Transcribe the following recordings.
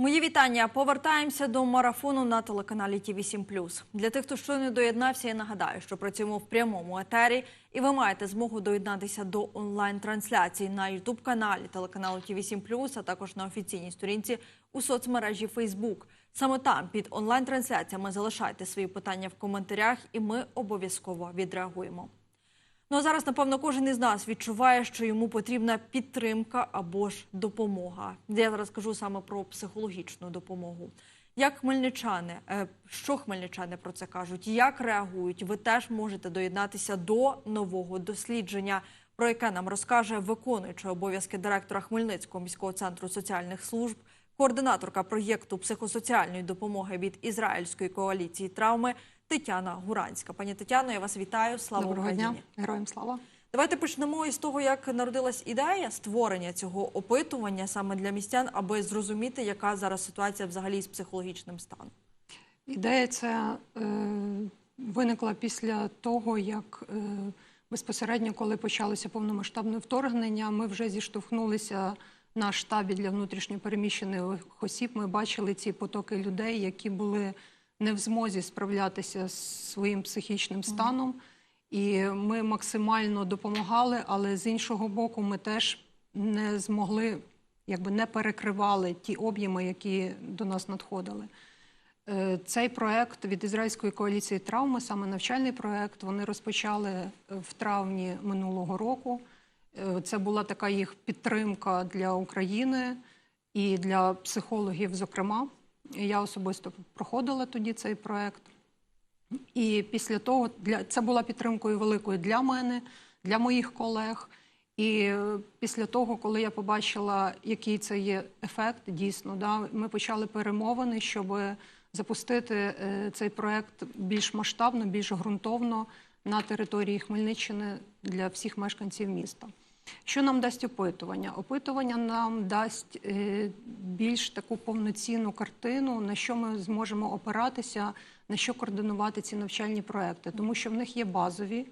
Мої вітання. Повертаємося до марафону на телеканалі ТІВІ 7 Для тих, хто щойно доєднався, я нагадаю, що працюємо в прямому етері, і ви маєте змогу доєднатися до онлайн-трансляції на ютуб каналі телеканалу ТІВІ 7 а також на офіційній сторінці у соцмережі Фейсбук. Саме там під онлайн-трансляціями залишайте свої питання в коментарях, і ми обов'язково відреагуємо. Ну а зараз, напевно, кожен із нас відчуває, що йому потрібна підтримка або ж допомога. Я зараз кажу саме про психологічну допомогу. Як хмельничани, е, що хмельничани про це кажуть, як реагують? Ви теж можете доєднатися до нового дослідження, про яке нам розкаже виконуюча обов'язки директора Хмельницького міського центру соціальних служб, координаторка проєкту психосоціальної допомоги від Ізраїльської коаліції травми Тетяна Гуранська. Пані Тетяно, я вас вітаю. Слава Доброго Україні. дня, героям слава. Давайте почнемо із того, як народилась ідея створення цього опитування саме для містян, аби зрозуміти, яка зараз ситуація взагалі з психологічним станом. Ідея ця е, виникла після того, як е, безпосередньо, коли почалося повномасштабне вторгнення, ми вже зіштовхнулися на штабі для внутрішньопереміщених осіб. Ми бачили ці потоки людей, які були не в змозі справлятися з своїм психічним станом. І ми максимально допомагали, але з іншого боку, ми теж не змогли, якби не перекривали ті об'єми, які до нас надходили. Е, Цей проект від Ізраїльської коаліції травми, саме навчальний проект, вони розпочали е, в травні минулого року. Е, Це була така їх підтримка для України і для психологів, зокрема. Я особисто проходила тоді цей проект. І після того для це була підтримкою великою для мене, для моїх колег. І е, після того, коли я побачила, який це є ефект, дійсно, да, ми почали перемовини, щоб запустити е, цей проект більш масштабно, більш ґрунтовно на території Хмельниччини для всіх мешканців міста. Що нам дасть опитування? Опитування нам дасть е, більш таку повноцінну картину, на що ми зможемо опиратися, на що координувати ці навчальні проекти, тому що в них є базові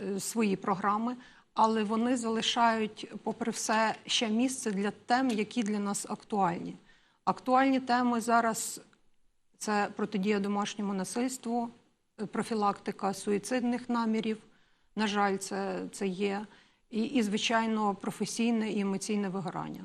е, свої програми, але вони залишають, попри все, ще місце для тем, які для нас актуальні. Актуальні теми зараз це протидія домашньому насильству, профілактика суїцидних намірів. На жаль, це, це є. І, і, звичайно, професійне і емоційне вигорання.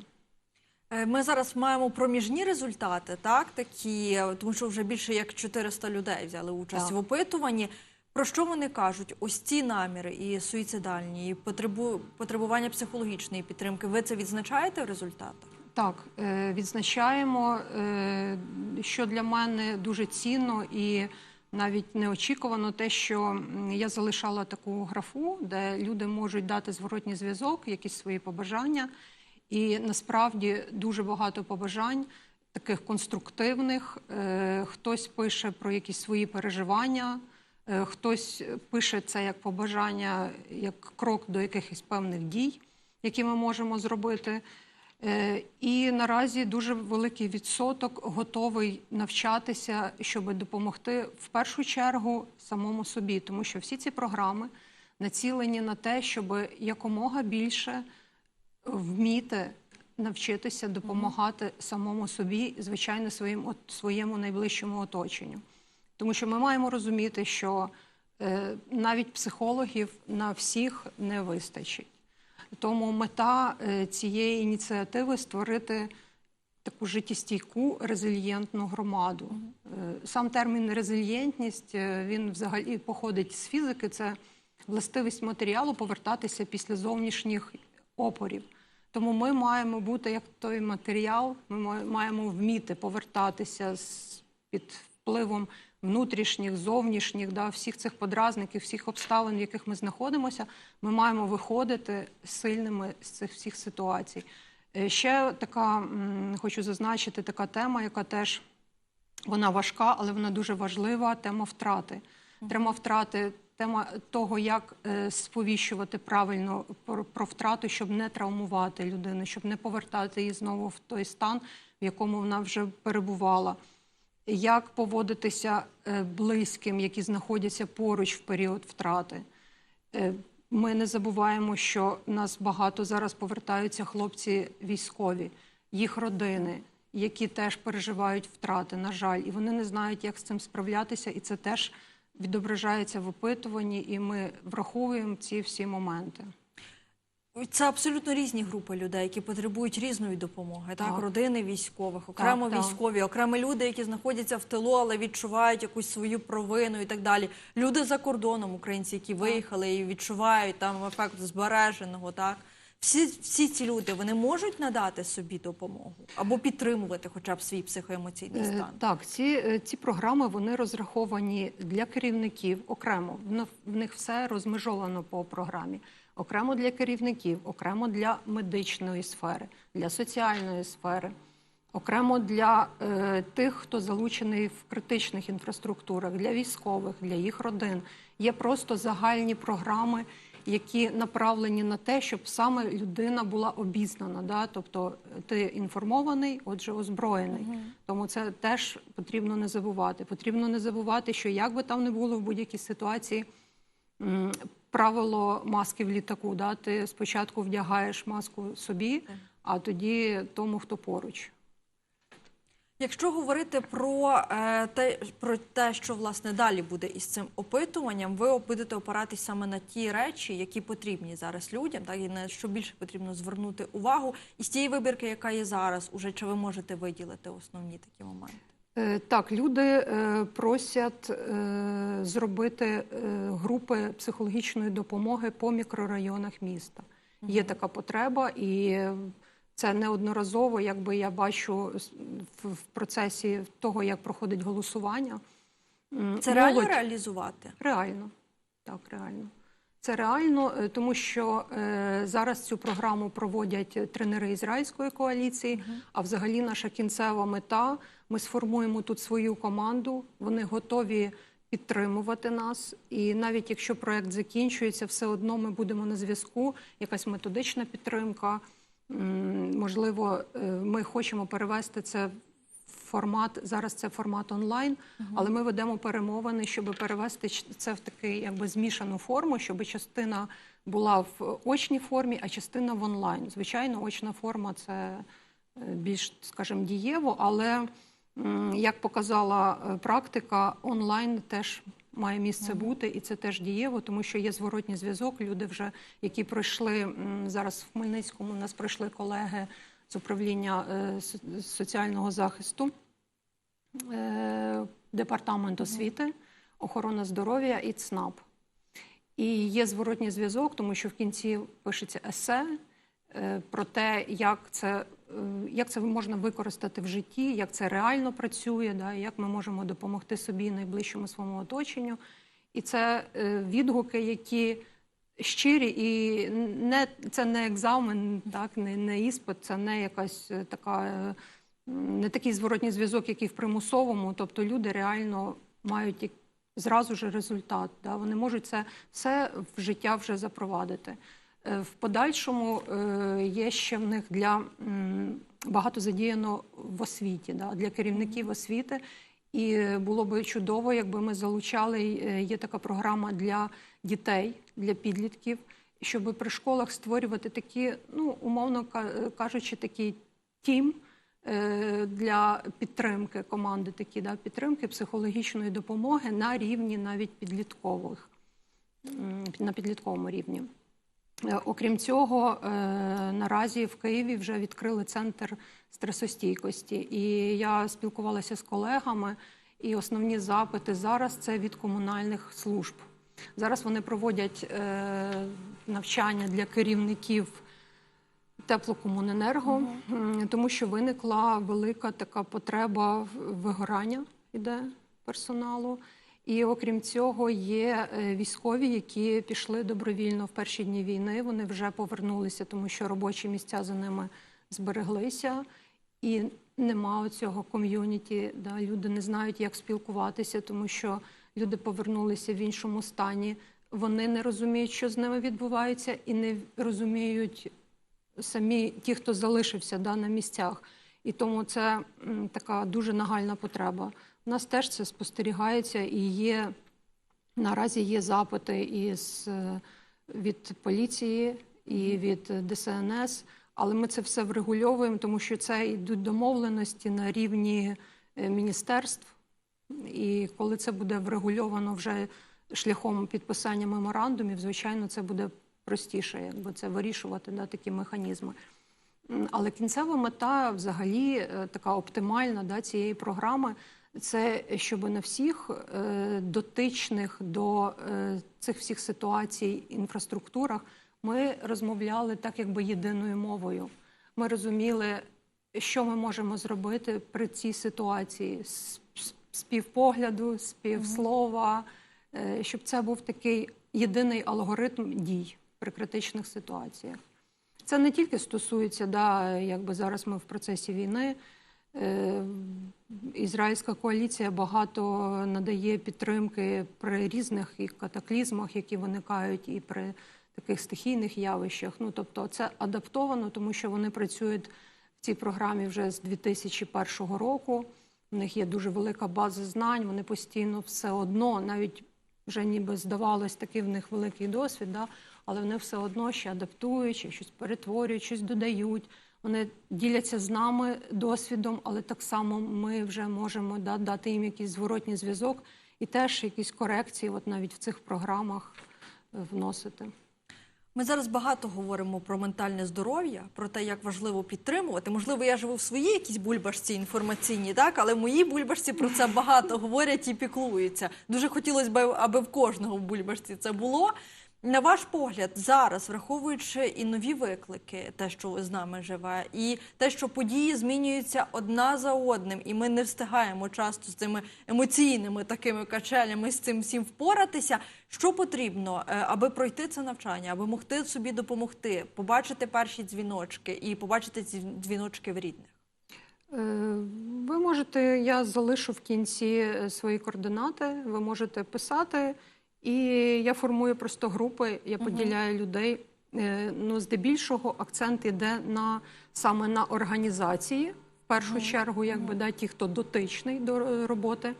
Е, Ми зараз маємо проміжні результати, так такі, тому що вже більше як 400 людей взяли участь Так. в опитуванні. Про що вони кажуть? Ось ці наміри і суїцидальні, і потребу, потребування психологічної підтримки. Ви це відзначаєте в результатах? Так, е, відзначаємо, е, що для мене дуже цінно і навіть неочікувано те, що я залишала таку графу, де люди можуть дати зворотній зв'язок, якісь свої побажання. І насправді дуже багато побажань, таких конструктивних. Е, Хтось пише про якісь свої переживання, е, хтось пише це як побажання, як крок до якихось певних дій, які ми можемо зробити. Е, І наразі дуже великий відсоток готовий навчатися, щоб допомогти в першу чергу самому собі, тому що всі ці програми націлені на те, щоб якомога більше вміти навчитися допомагати самому собі, звичайно, своїм от, своєму найближчому оточенню. Тому що ми маємо розуміти, що е, навіть психологів на всіх не вистачить. Тому мета е, цієї ініціативи створити таку життєстійку резильєнтну громаду. Е, Сам термін резильєнтність е, він взагалі походить з фізики. Це властивість матеріалу повертатися після зовнішніх опорів. Тому ми маємо бути як той матеріал, ми маємо вміти повертатися з під впливом внутрішніх, зовнішніх, да, всіх цих подразників, всіх обставин, в яких ми знаходимося, ми маємо виходити сильними з цих всіх ситуацій. Е, Ще така, хочу зазначити, така тема, яка теж вона важка, але вона дуже важлива. Тема втрати. Тема втрати, тема того, як е, сповіщувати правильно про, про втрату, щоб не травмувати людину, щоб не повертати її знову в той стан, в якому вона вже перебувала. Як поводитися е, близьким, які знаходяться поруч в період втрати. Е, Ми не забуваємо, що нас багато зараз повертаються хлопці військові, їх родини, які теж переживають втрати, на жаль, і вони не знають, як з цим справлятися, і це теж відображається в опитуванні, і ми враховуємо ці всі моменти. Це абсолютно різні групи людей, які потребують різної допомоги. Так, Так. родини військових, окремо так. військові, окремо люди, які знаходяться в тилу, але відчувають якусь свою провину і так далі. Люди за кордоном, українці, які виїхали і відчувають там ефект збереженого. Так, всі, всі ці люди вони можуть надати собі допомогу або підтримувати, хоча б свій психоемоційний Е, стан. Так, ці, е, ці програми вони розраховані для керівників окремо. В них все розмежовано по програмі. Окремо для керівників, окремо для медичної сфери, для соціальної сфери, окремо для е, тих, хто залучений в критичних інфраструктурах, для військових, для їх родин. Є просто загальні програми, які направлені на те, щоб саме людина була обізнана. Да? Тобто е, ти інформований, отже, озброєний. Тому це теж потрібно не забувати. Потрібно не забувати, що як би там не було в будь-якій ситуації. Правило маски в літаку, да? ти спочатку вдягаєш маску собі, а тоді тому, хто поруч. Якщо говорити про, е, те, про те, що власне далі буде із цим опитуванням, ви будете опиратись саме на ті речі, які потрібні зараз людям, так і на що більше потрібно звернути увагу. І з тієї вибірки, яка є зараз, уже чи ви можете виділити основні такі моменти? Е, Так, люди е, просять е, зробити групи психологічної допомоги по мікрорайонах міста. Є така потреба, і це неодноразово, якби я бачу в процесі того, як проходить голосування. Це реально реалізувати? Реально, так, реально. Це реально, е, тому що е, зараз цю програму проводять тренери ізраїльської коаліції. А взагалі наша кінцева мета. Ми сформуємо тут свою команду. Вони готові підтримувати нас. І навіть якщо проект закінчується, все одно ми будемо на зв'язку. Якась методична підтримка. Можливо, е, ми хочемо перевести це формат зараз це формат онлайн, але ми ведемо перемовини, щоб перевести це в такий якби змішану форму, щоб частина була в очній формі, а частина в онлайн. Звичайно, очна форма це е, більш, скажімо, дієво, але як показала е, практика, онлайн теж має місце бути, і це теж дієво, тому що є зворотній зв'язок. Люди вже, які пройшли зараз в Хмельницькому, у нас пройшли колеги з управління е, соціального захисту, е, департамент освіти, охорона здоров'я і ЦНАП. І є зворотній зв'язок, тому що в кінці пишеться есе е, про те, як це, як це можна використати в житті, як це реально працює, да, як ми можемо допомогти собі найближчому своєму оточенню. І це відгуки, які щирі, і не, це не екзамен, так, не, не іспит, це не якась е, така, е, не такий зворотній зв'язок, який в примусовому. Тобто люди реально мають зразу ж результат. Да? Вони можуть це все в життя вже запровадити. Е, В подальшому є ще в них для багато задіяно в освіті, да? для керівників освіти. І було би чудово, якби ми залучали. Є така програма для дітей, для підлітків, щоб при школах створювати такі, ну умовно кажучи, такий тім е, для підтримки команди, такі да, підтримки психологічної допомоги на рівні навіть підліткових, на підлітковому рівні. Е, Окрім цього, е, наразі в Києві вже відкрили центр стресостійкості. І я спілкувалася з колегами, і основні запити зараз це від комунальних служб. Зараз вони проводять е, навчання для керівників теплокомуненерго, тому що виникла велика така потреба вигорання іде персоналу. І окрім цього, є е, військові, які пішли добровільно в перші дні війни. Вони вже повернулися, тому що робочі місця за ними збереглися. І нема цього ком'юніті. Да? Люди не знають, як спілкуватися, тому що люди повернулися в іншому стані. Вони не розуміють, що з ними відбувається, і не розуміють самі ті, хто залишився да, на місцях. І тому це м, така дуже нагальна потреба. У нас теж це спостерігається і є наразі є запити із, е, від поліції і від ДСНС. Але ми це все врегульовуємо, тому що це йдуть домовленості на рівні е, міністерств. І коли це буде врегульовано вже шляхом підписання меморандумів, звичайно, це буде простіше, якби це вирішувати да, такі механізми. Але кінцева мета, взагалі, е, така оптимальна да, цієї програми, це щоб на всіх е, дотичних до е, цих всіх ситуацій інфраструктурах ми розмовляли так, якби єдиною мовою. Ми розуміли, що ми можемо зробити при цій ситуації співпогляду, співслова, е, щоб це був такий єдиний алгоритм дій при критичних ситуаціях. Це не тільки стосується, да, якби зараз ми в процесі війни. Е, Ізраїльська коаліція багато надає підтримки при різних і катаклізмах, які виникають, і при таких стихійних явищах. Ну тобто, це адаптовано, тому що вони працюють в цій програмі вже з 2001 року. У них є дуже велика база знань. Вони постійно все одно, навіть вже ніби здавалось, такий в них великий досвід, да? але вони все одно ще адаптують, ще щось перетворюють, щось додають. Вони діляться з нами досвідом, але так само ми вже можемо да, дати їм якийсь зворотній зв'язок і теж якісь корекції, от навіть в цих програмах е, вносити. Ми зараз багато говоримо про ментальне здоров'я, про те, як важливо підтримувати. Можливо, я живу в своїй якійсь бульбашці інформаційній, так але в моїй бульбашці про це багато говорять і піклуються. Дуже хотілося б, аби в кожного в бульбашці це було. На ваш погляд, зараз, враховуючи і нові виклики, те, що з нами живе, і те, що події змінюються одна за одним, і ми не встигаємо часто з цими емоційними такими качелями з цим всім впоратися. Що потрібно, е, аби пройти це навчання, аби могти собі допомогти, побачити перші дзвіночки і побачити ці дзвіночки в рідних? Е, Ви можете, я залишу в кінці е, свої координати, ви можете писати, і я формую просто групи, я поділяю людей. Е, Ну, здебільшого акцент іде на саме на організації, в першу чергу, якби да, ті, хто дотичний до е, роботи.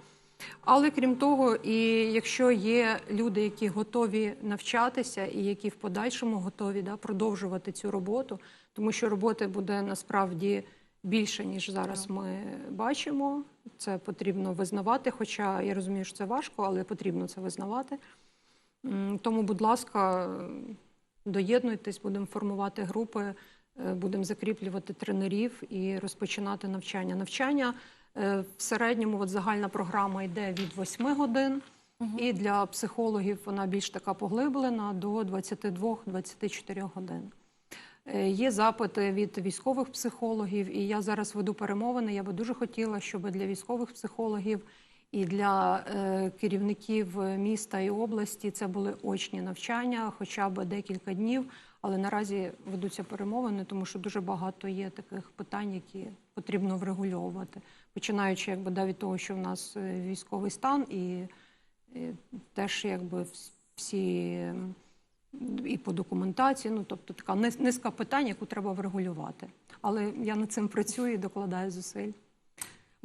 Але крім того, і якщо є люди, які готові навчатися, і які в подальшому готові да, продовжувати цю роботу, тому що роботи буде насправді більше, ніж зараз ми бачимо. Це потрібно визнавати. Хоча я розумію, що це важко, але потрібно це визнавати. Тому, будь ласка, доєднуйтесь, будемо формувати групи, е, будемо закріплювати тренерів і розпочинати навчання. Навчання е, в середньому от загальна програма йде від 8 годин, і для психологів вона більш така поглиблена до 22-24 годин. Е, Є запити від військових психологів, і я зараз веду перемовини. Я би дуже хотіла, щоб для військових психологів і для е, керівників міста і області це були очні навчання, хоча б декілька днів. Але наразі ведуться перемовини, тому що дуже багато є таких питань, які потрібно врегульовувати, починаючи якби да, від того, що в нас е, військовий стан, і, і теж якби всі. І по документації, ну тобто така низ- низка питань, яку треба врегулювати. Але я над цим працюю і докладаю зусиль.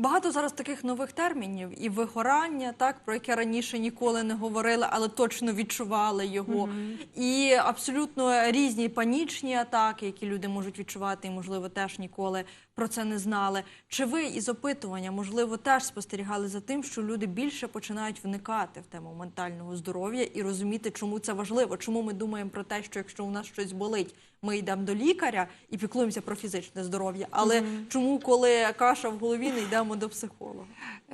Багато зараз таких нових термінів і вигорання, так про яке раніше ніколи не говорили, але точно відчували його. І абсолютно різні панічні атаки, які люди можуть відчувати, і можливо теж ніколи про це не знали. Чи ви із опитування, можливо, теж спостерігали за тим, що люди більше починають вникати в тему ментального здоров'я і розуміти, чому це важливо? Чому ми думаємо про те, що якщо у нас щось болить, ми йдемо до лікаря і піклуємося про фізичне здоров'я. Але чому, коли каша в голові, не йдемо до психолога?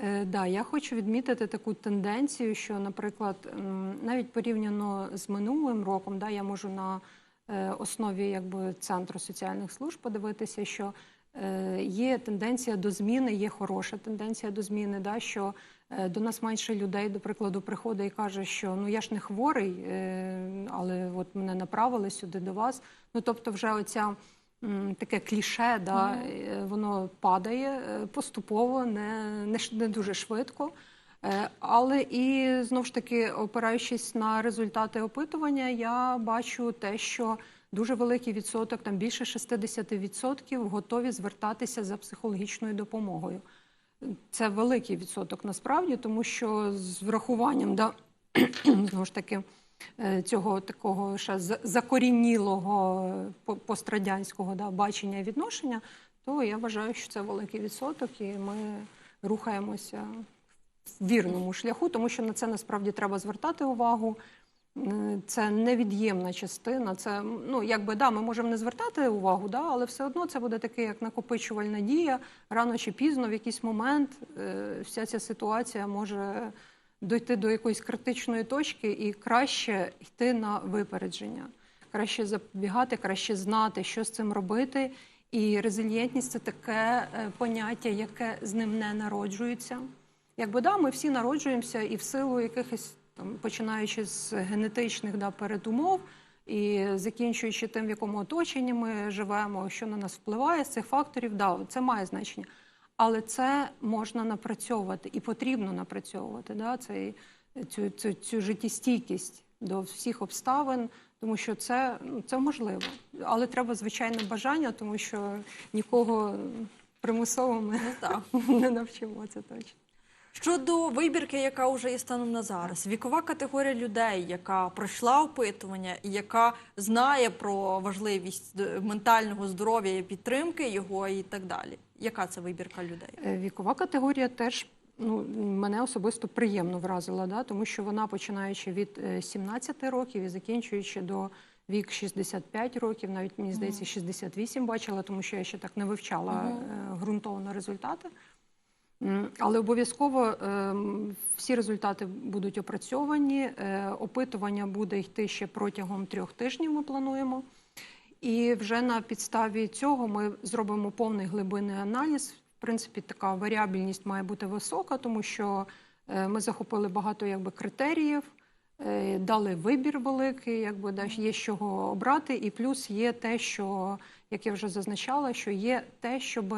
Е, да, я хочу відмітити таку тенденцію, що, наприклад, навіть порівняно з минулим роком, да, я можу на е, основі якби, центру соціальних служб подивитися, що є тенденція до зміни, є хороша тенденція до зміни, да, що е, до нас менше людей, до прикладу, приходить і каже, що ну я ж не хворий, е, але от мене направили сюди до вас. Ну тобто, вже оця таке кліше, да, е, воно падає е, поступово, не, не, не дуже швидко. Е, Але і знову ж таки, опираючись на результати опитування, я бачу те, що дуже великий відсоток, там більше 60% готові звертатися за психологічною допомогою. Це великий відсоток насправді, тому що з врахуванням да, знову ж таки е, цього такого ще закорінілого е, пострадянського да, бачення і відношення, то я вважаю, що це великий відсоток, і ми рухаємося в вірному шляху, тому що на це насправді треба звертати увагу. Е, Це невід'ємна частина. Це ну якби да, ми можемо не звертати увагу, да, але все одно це буде таке, як накопичувальна дія. Рано чи пізно, в якийсь момент, е, вся ця ситуація може дойти до якоїсь критичної точки, і краще йти на випередження, краще запобігати, краще знати, що з цим робити. І резильєнтність це таке е, поняття, яке з ним не народжується. Якби да, ми всі народжуємося і в силу якихось там, починаючи з генетичних да, передумов і закінчуючи тим, в якому оточенні ми живемо, що на нас впливає з цих факторів, да, це має значення. Але це можна напрацьовувати і потрібно напрацьовувати да, цей, цю, цю, цю життєстійкість до всіх обставин, тому що це, ну, це можливо. Але треба звичайне бажання, тому що нікого примусово ми Ну, не навчимо це точно. Щодо вибірки, яка вже є станом на зараз, вікова категорія людей, яка пройшла опитування і яка знає про важливість ментального здоров'я і підтримки його і так далі. Яка це вибірка людей? Е, Вікова категорія теж ну, мене особисто приємно вразила, да, тому що вона починаючи від е, 17 років і закінчуючи до вік 65 років, навіть мені здається, 68 бачила, тому що я ще так не вивчала е, ґрунтовно результати. Але обов'язково ем, всі результати будуть опрацьовані. е, Опитування буде йти ще протягом трьох тижнів. Ми плануємо. І вже на підставі цього ми зробимо повний глибинний аналіз. В принципі, така варіабільність має бути висока, тому що е, ми захопили багато якби, критеріїв, е, дали вибір великий, якби да, є з чого обрати. І плюс є те, що, як я вже зазначала, що є те, щоб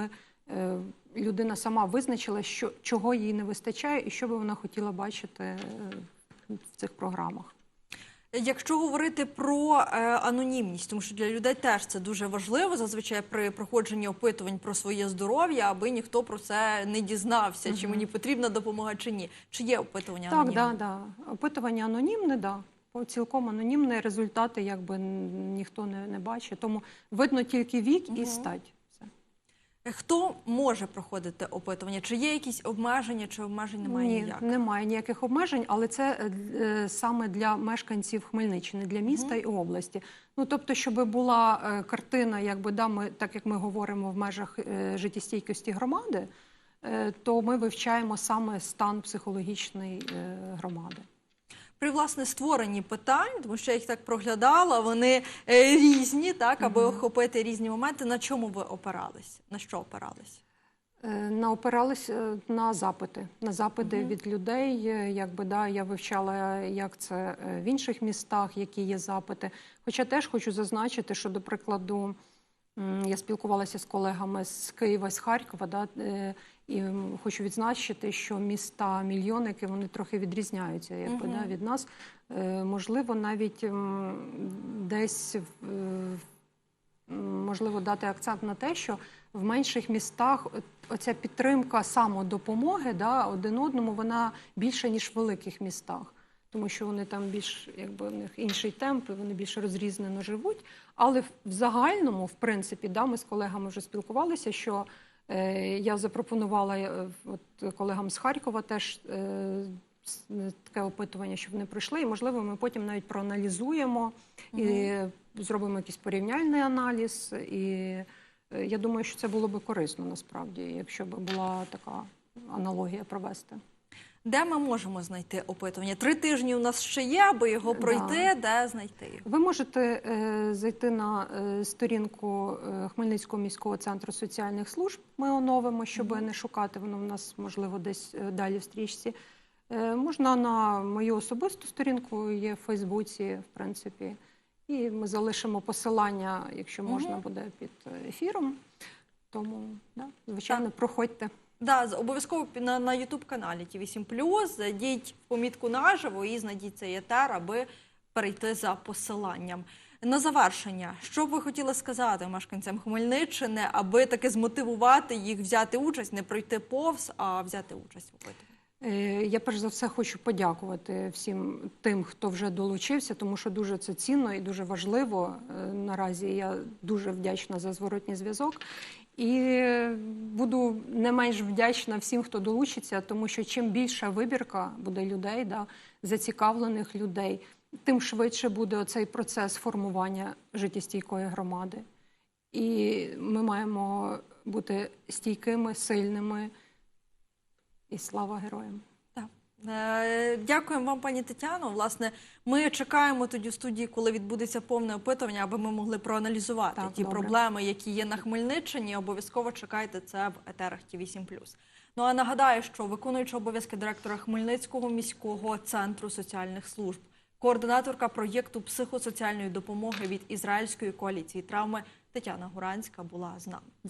людина сама визначила, що, чого їй не вистачає, і що би вона хотіла бачити е, в цих програмах. Якщо говорити про е, анонімність, тому що для людей теж це дуже важливо, зазвичай при проходженні опитувань про своє здоров'я, аби ніхто про це не дізнався, чи мені потрібна допомога чи ні. Чи є опитування Так, анонімне? да, да. Опитування анонімне, да. Цілком анонімне, результати якби ніхто не, не бачить. Тому видно тільки вік і стать. Хто може проходити опитування? Чи є якісь обмеження, чи обмежень немає Ні, ніяк? немає ніяких обмежень, але це е, е, саме для мешканців Хмельниччини, для міста і області. Ну тобто, щоб була е, картина, якби да, ми, так як ми говоримо в межах е, життєстійкості громади, е, то ми вивчаємо саме стан психологічний е, громади. При власне створенні питань, тому що я їх так проглядала, вони е, різні, так, аби охопити різні моменти. На чому ви опирались? На що опирались? Е, На опирались е, на запити, на запити Мгм. від людей. Якби да, я вивчала, як це в інших містах, які є запити. Хоча теж хочу зазначити, що, до прикладу, я спілкувалася з колегами з Києва, з Харкова, да, і хочу відзначити, що міста мільйонники вони трохи відрізняються якби, Мгм. да, від нас. Е, Можливо, навіть десь в- е, можливо дати акцент на те, що в менших містах оця підтримка самодопомоги да, один одному вона більша, ніж в великих містах. Тому що вони там більш якби в них інший темп, і вони більш розрізнено живуть. Але в загальному, в принципі, да, ми з колегами вже спілкувалися, що я запропонувала е, от, колегам з Харкова теж е, е, таке опитування, щоб вони пройшли. І можливо, ми потім навіть проаналізуємо і зробимо якийсь порівняльний аналіз. І е, я думаю, що це було би корисно насправді, якщо б була така аналогія провести. Де ми можемо знайти опитування? Три тижні у нас ще є, аби його Да. пройти. Де знайти його? Ви можете е, зайти на е, сторінку е, Хмельницького міського центру соціальних служб. Ми оновимо, щоб не шукати. Воно в нас можливо десь е, далі в стрічці. Е, можна на мою особисту сторінку, є в Фейсбуці, в принципі. І ми залишимо посилання, якщо можна Мгм. буде під е, ефіром. Тому, да, звичайно, проходьте. Да, обов'язково на, на YouTube каналі Ті8+, зайдіть в помітку наживо і знайдіть цей етер, аби перейти за посиланням. На завершення, що б ви хотіли сказати мешканцям Хмельниччини, аби таки змотивувати їх взяти участь, не пройти повз, а взяти участь в опитуванні? Е, Я перш за все хочу подякувати всім тим, хто вже долучився, тому що дуже це цінно і дуже важливо. Е, Наразі я дуже вдячна за зворотній зв'язок. І е, буду не менш вдячна всім, хто долучиться, тому що чим більша вибірка буде людей, да, зацікавлених людей, тим швидше буде оцей процес формування життєстійкої громади. І ми маємо бути стійкими, сильними. І слава героям. Е, Дякуємо вам, пані Тетяно. Власне, ми чекаємо тоді в студії, коли відбудеться повне опитування, аби ми могли проаналізувати Так, ті добре. проблеми, які є на Хмельниччині. Обов'язково чекайте це в етерах ті 7 Ну а нагадаю, що виконуючи обов'язки директора Хмельницького міського центру соціальних служб, координаторка проєкту психосоціальної допомоги від ізраїльської коаліції травми Тетяна Гуранська була з нами. Дякую.